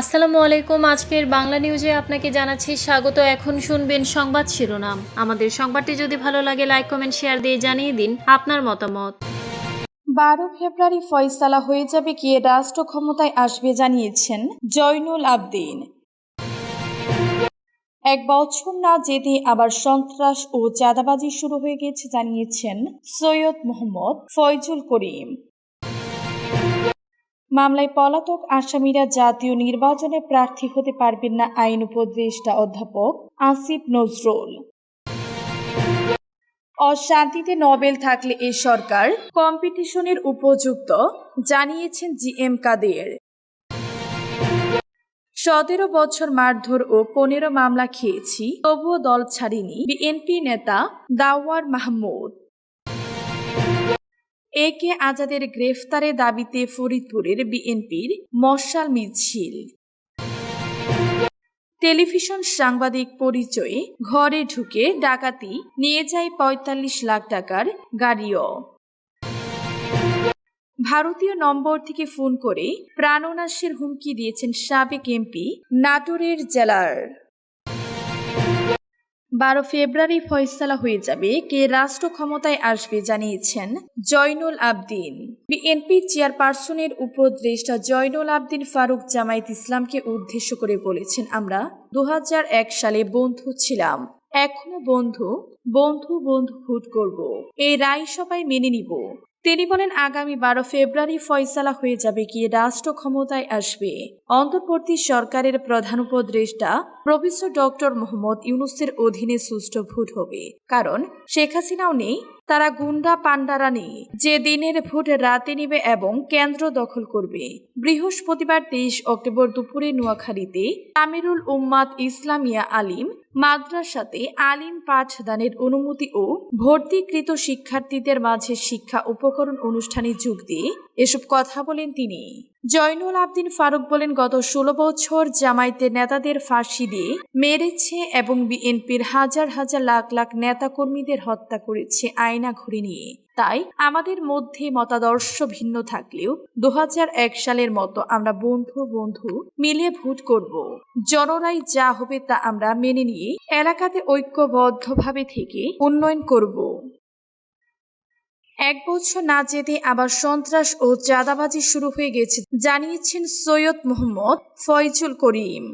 আসসালামু আলাইকুম। আজকের বাংলা নিউজে আপনাকে জানাচ্ছি স্বাগত। এখন শুনবেন সংবাদ শিরোনাম। আমাদের সংবাদটি যদি ভালো লাগে লাইক কমেন্ট শেয়ার দিয়ে জানিয়ে দিন আপনার মতামত। বারো ফেব্রুয়ারি ফয়সালা হয়ে যাবে কে রাষ্ট্র ক্ষমতায় আসবে জানিয়েছেন জয়নুল আবদিন। এক বছর না যেতে আবার সন্ত্রাস ও চাঁদাবাজি শুরু হয়ে গেছে জানিয়েছেন সৈয়দ মোহাম্মদ ফয়জুল করিম। মামলায় পলাতক আসামিরা জাতীয় নির্বাচনে প্রার্থী হতে পারবেন না আইন উপদেষ্টা অধ্যাপক আসিফ নজরুল। অশান্তিতে নোবেল থাকলে এ সরকার কম্পিটিশনের উপযুক্ত, জানিয়েছেন জি এম কাদের। সতেরো বছর মারধর ও পনেরো মামলা খেয়েছি, তবুও দল ছাড়িনি বিএনপি নেতা দাওয়ার মাহমুদ। এ কে আজাদের গ্রেফতারে দাবিতে ফরিদপুরের বিএনপির মশাল মিছিল। টেলিভিশন সাংবাদিক পরিচয়ে ঘরে ঢুকে ডাকাতি, নিয়ে যায় পঁয়তাল্লিশ লাখ টাকার গাড়িও। ভারতীয় নম্বর থেকে ফোন করে প্রাণনাশের হুমকি দিয়েছেন সাবেক এমপি, নাটোরের জেলার। বারো ফেব্রুয়ারি ফয়সালা হয়ে যাবে, কে রাষ্ট্র ক্ষমতায় আসবে জানিয়েছেন জয়নুল আবদিন। বিএনপি চেয়ারপারসনের উপদেষ্টা জয়নুল আবদিন ফারুক জামায়াত ইসলামকে উদ্দেশ্য করে বলেছেন, আমরা দু হাজার এক সালে বন্ধু ছিলাম, এখনও বন্ধু বন্ধু বন্ধু ভোট করব, এই রায় সবাই মেনে নিব। তিনি বলেন, আগামী বারো ফেব্রুয়ারি ফয়সালা হয়ে যাবে কি রাষ্ট্র ক্ষমতায় আসবে। অন্তর্বর্তী সরকারের প্রধান উপদেষ্টা প্রফেসর ডক্টর মোহাম্মদ ইউনুসের অধীনে সুষ্ঠু ভোট হবে। কারণ শেখ হাসিনাও নেই তারা গুন্ডা পান্ডারা নেই যে দিনের ভোট রাতে নিবে এবং কেন্দ্র দখল করবে। বৃহস্পতিবার তেইশ অক্টোবর দুপুরে নোয়াখালীতে তামিরুল উম্মাদ ইসলামিয়া আলিম মাদ্রাসাতে আলিম পাঠদানের অনুমতি ও ভর্তিকৃত শিক্ষার্থীদের মাঝে শিক্ষা উপকরণ অনুষ্ঠানে যোগ দিয়ে এসব কথা বলেন তিনি। জয়নুল আবদিন ফারুক বলেন, গত ষোলো বছর জামায়াতের নেতাদের ফাঁসি দিয়ে মেরেছে এবং বিএনপির হাজার হাজার লাখ লাখ নেতাকর্মীদের হত্যা করেছে আয়না ঘুরে নিয়ে। তাই আমাদের মধ্যে মতাদর্শ ভিন্ন থাকলেও দু হাজার এক সালের মতো আমরা বন্ধু বন্ধু মিলে ভোট করব। জনরাই যা হবে তা আমরা মেনে নিয়ে এলাকাতে ঐক্যবদ্ধভাবে থেকে উন্নয়ন করব। এক বছর না যেতে আবার সন্ত্রাস ও চাঁদাবাজি শুরু হয়ে গেছে, জানিয়েছেন সৈয়দ মোহাম্মদ ফয়জুল করিম।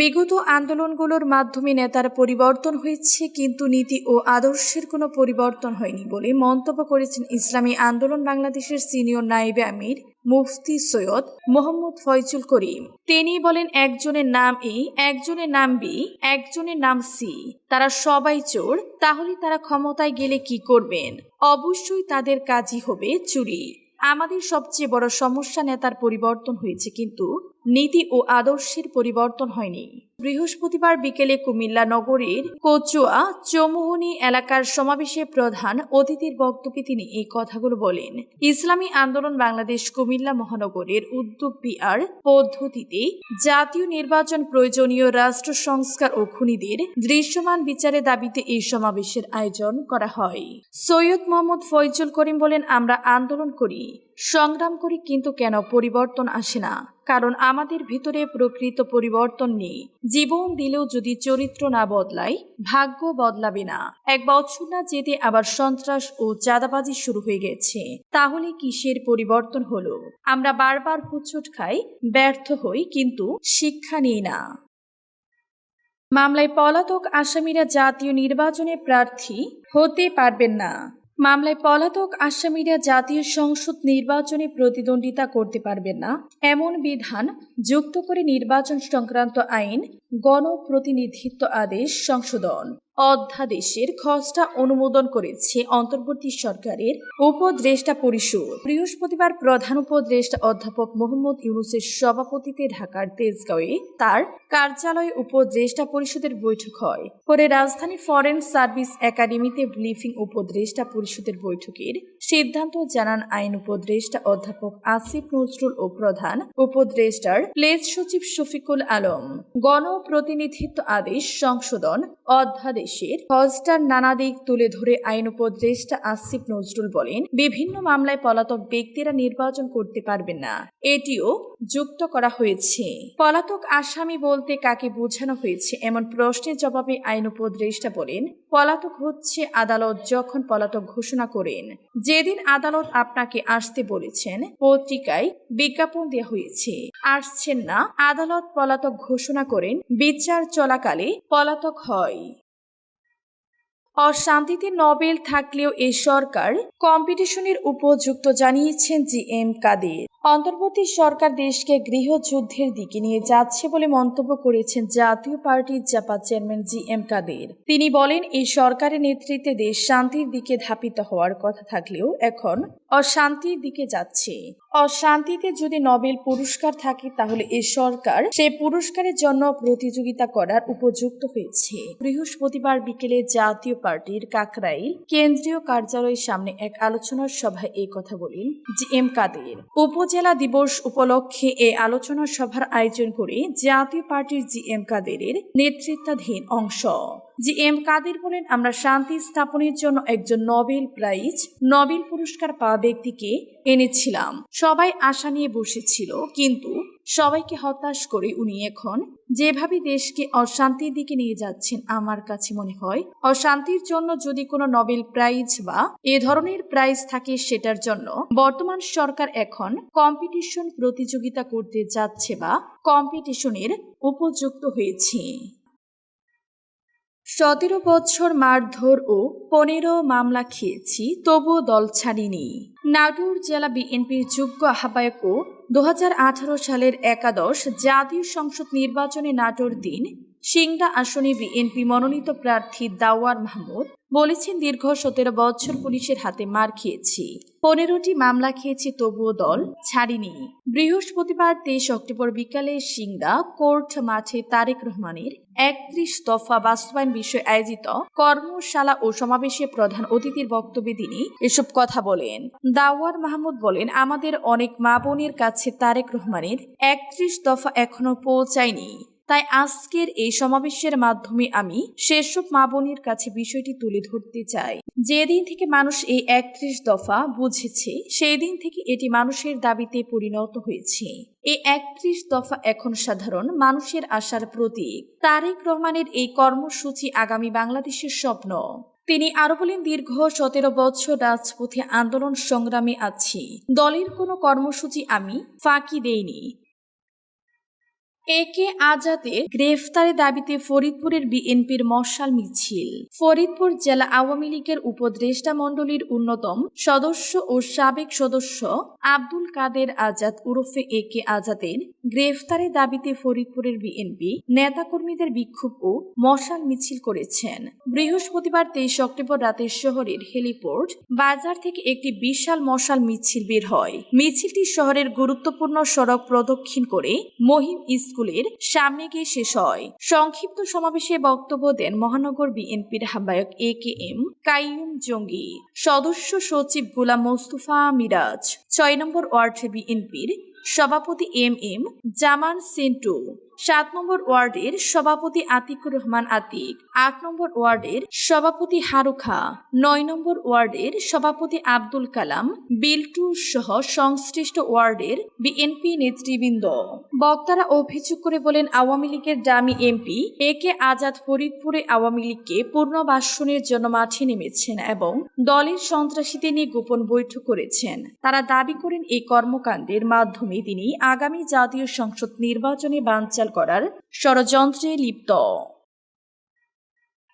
বিগত আন্দোলনগুলোর মাধ্যমে নেতার পরিবর্তন হয়েছে, কিন্তু নীতি ও আদর্শের কোনো পরিবর্তন হয়নি বলে মন্তব্য করেছেন ইসলামী আন্দোলন বাংলাদেশের সিনিয়র নাইবে আমির মুফতি সৈয়দ মোহাম্মদ ফয়জুল করিম। তিনি বলেন, একজনের নাম এ, একজনের নাম বি, একজনের নাম সি। তারা সবাই চোর, তাহলে তারা ক্ষমতায় গেলে কি করবেন? অবশ্যই তাদের কাজই হবে চুরি। আমাদের সবচেয়ে বড় সমস্যা নেতার পরিবর্তন হয়েছে কিন্তু নীতি ও আদর্শের পরিবর্তন হয়নি। বৃহস্পতিবার বিকেলে কুমিল্লা নগরীর কচুয়া চৌমোহনী এলাকার সমাবেশে প্রধান অতিথির বক্তব্যে তিনি এই কথাগুলো বলেন। ইসলামী আন্দোলন বাংলাদেশ কুমিল্লা মহানগরের উদ্যোগ বিআর পদ্ধতিতে জাতীয় নির্বাচন প্রয়োজনীয় রাষ্ট্র সংস্কার ও খুনিদের দৃশ্যমান বিচারের দাবিতে এই সমাবেশের আয়োজন করা হয়। সৈয়দ মোহাম্মদ ফয়জুল করিম বলেন, আমরা আন্দোলন করি, সংগ্রাম করি, কিন্তু কেন পরিবর্তন আসে না? কারণ আমাদের ভিতরে প্রকৃত পরিবর্তন নেই। জীবন দিলেও যদি চরিত্র না বদলায়, ভাগ্য বদলাবে না। এক বছর না যেতে আবার সন্ত্রাস ও চাঁদাবাজি শুরু হয়ে গেছে। তাহলে কিসের পরিবর্তন হলো? আমরা বারবার হুচট খাই, ব্যর্থ হই, কিন্তু শিক্ষা নিই না। মামলায় পলাতক আসামিরা জাতীয় নির্বাচনে প্রার্থী হতে পারবেন না। মামলায় পলাতক আসামিরা জাতীয় সংসদ নির্বাচনে প্রতিদ্বন্দ্বিতা করতে পারবেন না। এমন বিধান যুক্ত করে নির্বাচন সংক্রান্ত আইন, গণপ্রতিনিধিত্ব আদেশ সংশোধন। অধ্যাদেশের খসড়া অনুমোদন করেছে অন্তর্বর্তী সরকারের উপদেষ্টা পরিষদ। বৃহস্পতিবার প্রধান উপদেষ্টা অধ্যাপক মোহাম্মদ ইউনুসের সভাপতিতে ঢাকার তেজগাঁওয়ে তার কার্যালয়ে উপদেষ্টা পরিষদের বৈঠক হয়। পরে রাজধানী ফরেন সার্ভিস একাডেমিতে ব্রিফিং উপদেষ্টা পরিষদের বৈঠকের সিদ্ধান্ত জানান আইন উপদেষ্টা অধ্যাপক আসিফ নজরুল ও প্রধান উপদেষ্টার প্লেস সচিব শফিকুল আলম। গণপ্রতিনিধিত্ব আদেশ সংশোধন অধ্যাদেশ বাংলাদেশের হজটার নানা দিক তুলে ধরে আইন উপদেষ্টা আসিফ নজরুল বলেন, বিভিন্ন মামলায় পলাতক ব্যক্তিরা নির্বাচন করতে পারবেন না। এটিও যুক্ত করা হয়েছে। পলাতক আসামি বলতে কাকে বোঝানো হয়েছে এমন প্রশ্নের জবাবে আইন উপদেষ্টা বলেন, পলাতক হচ্ছে আদালত যখন পলাতক ঘোষণা করেন। যেদিন আদালত আপনাকে আসতে বলেছেন, পত্রিকায় বিজ্ঞাপন দেওয়া হয়েছে। আসছেন না, আদালত পলাতক ঘোষণা করেন, বিচার চলাকালে পলাতক হয়। অশান্তিতে নবেল থাকলেও এই সরকার কম্পিটিশনের উপযুক্ত জানিয়েছেন জি এম কাদের। অন্তর্বর্তী সরকার দেশকে গৃহযুদ্ধের দিকে নিয়ে যাচ্ছে বলে মন্তব্য করেছেন জাতীয় পার্টির Japa chairman G M Quader. তিনি বলেন, এই সরকারের নেতৃত্বে দেশ শান্তির দিকে ধাপিত হওয়ার কথা থাকলেও এখন অশান্তির দিকে যাচ্ছে। অশান্তিতে যদি নোবেল পুরস্কার থাকে, তাহলে এ সরকার সেই পুরস্কারের জন্য প্রতিযোগিতা করার উপযুক্ত হয়েছে। বৃহস্পতিবার বিকেলে জাতীয় পার্টির কাকরাইল কেন্দ্রীয় কার্যালয়ের সামনে এক আলোচনার সভায় এই কথা বলেন জি এম কাদের। উপজেলা দিবস উপলক্ষে এই আলোচনা সভার আয়োজন করে জাতীয় পার্টির জি এম কাদেরের নেতৃত্বাধীন অংশ। জি এম কাদের বলেন, আমরা শান্তি স্থাপনের জন্য একজন নোবেল প্রাইজ, নোবেল পুরস্কার পাওয়া ব্যক্তিকে এনেছিলাম। সবাই আশা নিয়ে বসেছিল, কিন্তু সবাইকে হতাশ করে উনি এখন যেভাবে দেশকে অশান্তির দিকে নিয়ে যাচ্ছেন আমার কাছে মনে হয়, অশান্তির জন্য যদি কোনো নোবেল প্রাইজ বা এ ধরনের প্রাইজ থাকে সেটার জন্য বর্তমান সরকার এখন কম্পিটিশন প্রতিযোগিতা করতে যাচ্ছে বা কম্পিটিশনের উপযুক্ত হয়েছে। সতেরো বছর মারধর ও পনেরো মামলা খেয়েছি, তবুও দল ছাড়িনি। নাটোর জেলা বিএনপির যোগ্য আহ্বায়ক ও দুহাজার আঠারো সালের একাদশ জাতীয় সংসদ নির্বাচনে নাটোর দিন সিংড়া আসনে বিএনপি মনোনীত প্রার্থী দাওয়ার মাহমুদ বলেছেন, দীর্ঘ সতেরো বছর পুলিশের হাতে মার খেয়েছি। পনেরোটি মামলা খেয়েছি, তবুও দল ছাড়িনি। বৃহস্পতিবার তেইশ অক্টোবর বিকালে সিংড়া কোর্ট মাঠে তারেক রহমানের একত্রিশ দফা বাস্তবায়ন বিষয়ে আয়োজিত কর্মশালা ও সমাবেশে প্রধান অতিথির বক্তব্যে তিনি এসব কথা বলেন। দাওয়ার মাহমুদ বলেন, আমাদের অনেক মা বোনের কাছে তারেক রহমানের একত্রিশ দফা এখনও পৌঁছায়নি। তাই আজকের এই সমাবেশের মাধ্যমে আমি সেসব মা বোনের কাছে বিষয়টি তুলে ধরতে চাই। যেদিন থেকে মানুষ এই একত্রিশ দফা বুঝেছে সেই দিন থেকে এটি মানুষের দাবিতে পরিণত হয়েছে। এই একত্রিশ দফা এখন সাধারণ মানুষের আশার প্রতীক। তারেক রহমানের এই কর্মসূচি আগামী বাংলাদেশের স্বপ্ন। তিনি আরও বলেন, দীর্ঘ সতেরো বছর রাজপথে আন্দোলন সংগ্রামে আছি। দলের কোনো কর্মসূচি আমি ফাঁকি দেইনি। এ কে আজাদের গ্রেফতারের দাবিতে ফরিদপুরের বিএনপির মশাল মিছিল। ফরিদপুর জেলা আওয়ামী লীগের উপদেষ্টা মণ্ডলীর অন্যতম সদস্য ও সাবেক সদস্য আব্দুল কাদের আজাদ উরফে এ কে আজাদের গ্রেফতারের দাবিতে ফরিদপুরের বিএনপি নেতাকর্মীদের বিক্ষোভ ও মশাল মিছিল করেছেন। বৃহস্পতিবার তেইশ অক্টোবর রাতে শহরের হেলিপোর্ট বাজার থেকে একটি বিশাল মশাল মিছিল বের হয়। মিছিলটি শহরের গুরুত্বপূর্ণ সড়ক প্রদক্ষিণ করে মহিম স্কুলের সামনে গিয়ে শেষ হয়। সংক্ষিপ্ত সমাবেশে বক্তব্য দেন মহানগর বিএনপির আহ্বায়ক এ কে এম কাইয়ুম জঙ্গি। সদস্য সচিব গোলাম মোস্তফা মিরাজ। ছয় নম্বর ওয়ার্ড বিএনপির সভাপতি এম এম জামান সেন্টু। সাত নম্বর ওয়ার্ডের সভাপতি আতিকুর রহমান আতিক। আট নম্বর ওয়ার্ডের সভাপতি হারুখা। নয় নম্বর ওয়ার্ডের সভাপতি আব্দুল কালাম। বিল্টু সহ সংশ্লিষ্ট ওয়ার্ডের বিএনপি নেতৃবৃন্দ। বক্তারা অভিযোগ করে বলেন, আওয়ামী লীগের দামি এমপি এ কে আজাদ ফরিদপুরে আওয়ামী লীগকে পুনর্বাসনের জন্য মাঠে নেমেছেন এবং দলের সন্ত্রাসীদের নিয়ে গোপন বৈঠক করেছেন। তারা দাবি করেন, এই কর্মকাণ্ডের মাধ্যমে তিনি আগামী জাতীয় সংসদ নির্বাচনে বানচাল করার ষড়যন্ত্রে লিপ্ত।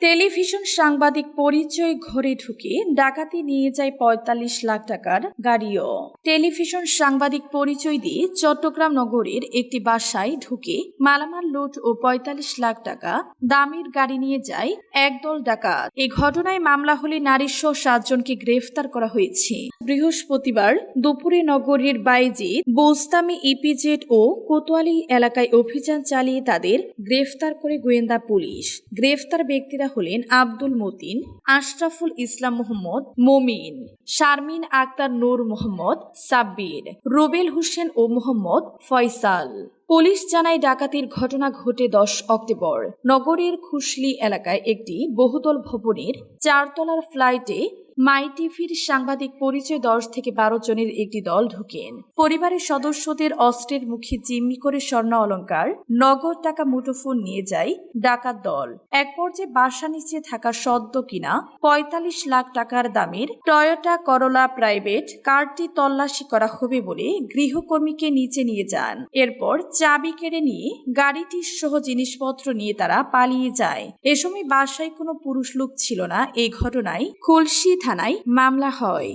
টেলিভিশন সাংবাদিক পরিচয় ঘরে ঢুকে ডাকাতি নিয়ে যায় পঁয়তাল্লিশ লাখ টাকার গাড়িও। টেলিভিশন সাংবাদিক পরিচয় দিয়ে চট্টগ্রাম নগরের একটি বাসায় ঢুকে মালামাল লুট ও পঁয়তাল্লিশ লাখ টাকা দামের গাড়ি নিয়ে যায় একদল ডাকাত। এই ঘটনায় মামলা হলে নারীসহ সাতজনকে গ্রেফতার করা হয়েছে। বৃহস্পতিবার দুপুরে নগরের বাইজিৎ বোস্তামি, ইপিজেড ও কোতোয়ালি এলাকায় অভিযান চালিয়ে তাদের গ্রেফতার করে গোয়েন্দা পুলিশ। গ্রেফতার ব্যক্তিরা হলেন আব্দুল মতিন, আশরাফুল ইসলাম মোহাম্মদ, মমিন, শারমিন আক্তার নূর মোহাম্মদ, সাব্বির, রুবেল হোসেন ও মোহাম্মদ ফয়সাল। পুলিশ জানায় ডাকাতির ঘটনা ঘটে দশ অক্টোবর। নগরের খুশলি এলাকায় একটি বহুতল ভবনের চারতলার ফ্লাইটে মাই টিভির সাংবাদিক পরিচয় দশ থেকে বারো জনের একটি দল ঢুকেন। পরিবারের সদস্যদের অস্ত্রের মুখে জিম্মি করে স্বর্ণ অলংকার, নগদ টাকা মুঠোফোন নিয়ে যায় ডাকাত দল। এক পর্যায়ে বাসা নিচে থাকা সদ্য কিনা পঁয়তাল্লিশ লাখ টাকার দামের টয়োটা করোলা প্রাইভেট কারটি তল্লাশি করা হবে বলে গৃহকর্মীকে নিচে নিয়ে যান। এরপর চাবি কেড়ে নিয়ে গাড়িটির সহ জিনিসপত্র নিয়ে তারা পালিয়ে যায়। এ সময় বাসায় কোনো পুরুষ লোক ছিল না। এই ঘটনায় খুলশি থানায় মামলা হয়।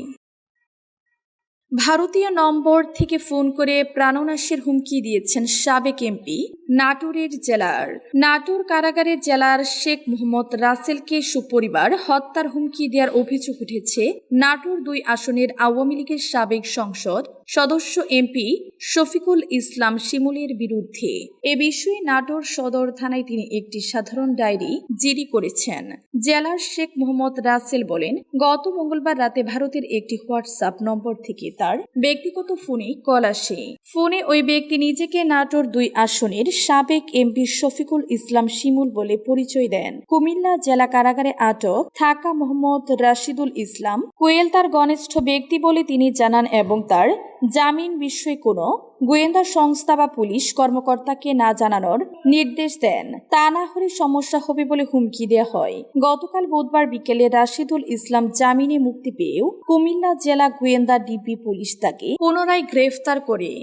ভারতীয় নম্বর থেকে ফোন করে প্রাণনাশের হুমকি দিয়েছেন সাবেক এমপি নাটোরের জেলার। নাটোর কারাগারের জেলার শেখ মোহাম্মদ রাসেলকে সুপরিবার হত্যার হুমকি দেওয়ার অভিযোগ উঠেছে নাটোর দুই আসনের আওয়ামী লীগের সাবেক সংসদ সদস্য এমপি শফিকুল ইসলাম শিমুলের বিরুদ্ধে। এ বিষয়ে নাটোর সদর থানায় তিনি একটি সাধারণ ডায়েরি জিডি করেছেন। জেলার শেখ মোহাম্মদ রাসেল বলেন, গত মঙ্গলবার রাতে ভারতের একটি হোয়াটসঅ্যাপ নম্বর থেকে তার ব্যক্তিগত ফোনে কল আসে। ফোনে ওই ব্যক্তি নিজেকে নাটোর দুই আসনের সাবেক এমপি শফিকুল ইসলাম শিমুল বলে পরিচয় দেন। কুমিল্লা জেলা কারাগারে আটক থাকা মোহাম্মদ রাশিদুল ইসলাম কোয়েল তার ঘনিষ্ঠ ব্যক্তি বলে তিনি জানান এবং তার জামিন বিষয়ে কোনো গোয়েন্দা সংস্থা বা পুলিশ কর্মকর্তাকে না জানানোর নির্দেশ দেন। তা না হলে সমস্যা হবে বলে হুমকি দেওয়া হয়। গতকাল বুধবার বিকেলে রাশিদুল ইসলাম জামিনে মুক্তি পেয়েও কুমিল্লা জেলা গোয়েন্দা ডিবি পুলিশ তাকে পুনরায় গ্রেফতার করে।